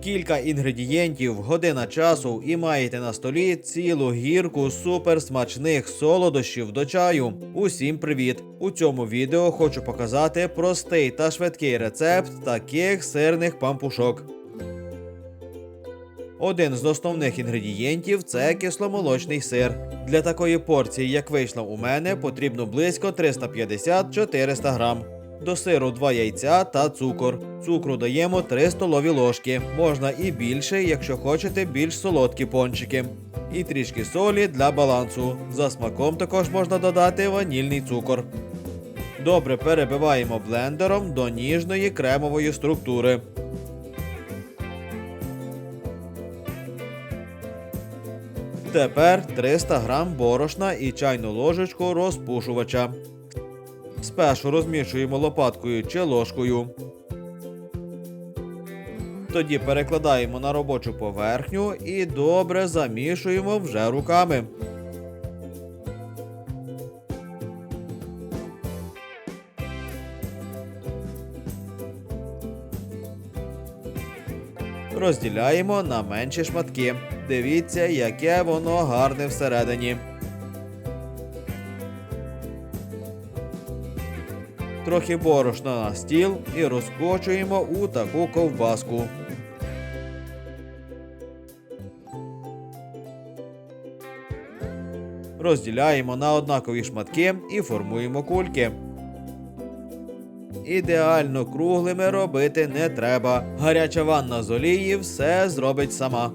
Кілька інгредієнтів, година часу і маєте на столі цілу гірку суперсмачних солодощів до чаю. Усім привіт! У цьому відео хочу показати простий та швидкий рецепт таких сирних пампушок. Один з основних інгредієнтів це кисломолочний сир. Для такої порції, як вийшло у мене, потрібно близько 350-400 грам. До сиру 2 яйця та цукор. Цукру даємо 3 столові ложки. Можна і більше, якщо хочете більш солодкі пончики. І трішки солі для балансу. За смаком також можна додати ванільний цукор. Добре перебиваємо блендером до ніжної кремової структури. Тепер 300 грам борошна і чайну ложечку розпушувача. Спершу розмішуємо лопаткою чи ложкою. Тоді перекладаємо на робочу поверхню і добре замішуємо вже руками. Розділяємо на менші шматки. Дивіться, яке воно гарне всередині. Трохи борошна на стіл і розкочуємо у таку ковбаску. Розділяємо на однакові шматки і формуємо кульки. Ідеально круглими робити не треба. Гаряча ванна з олії все зробить сама.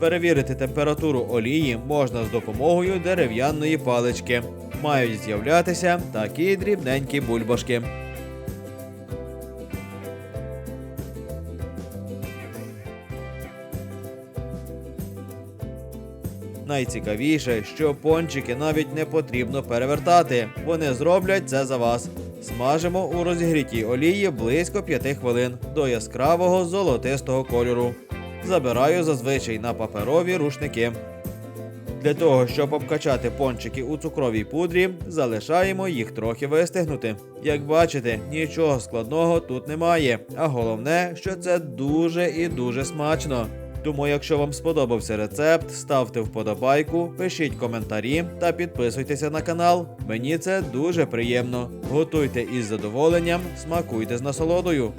Перевірити температуру олії можна з допомогою дерев'яної палички. Мають з'являтися такі дрібненькі бульбашки. Найцікавіше, що пончики навіть не потрібно перевертати. Вони зроблять це за вас. Смажимо у розігрітій олії близько 5 хвилин до яскравого золотистого кольору. Забираю зазвичай на паперові рушники. Для того, щоб обкачати пончики у цукровій пудрі, залишаємо їх трохи вистигнути. Як бачите, нічого складного тут немає, а головне, що це дуже і дуже смачно. Тому, якщо вам сподобався рецепт, ставте вподобайку, пишіть коментарі та підписуйтеся на канал. Мені це дуже приємно. Готуйте із задоволенням, смакуйте з насолодою.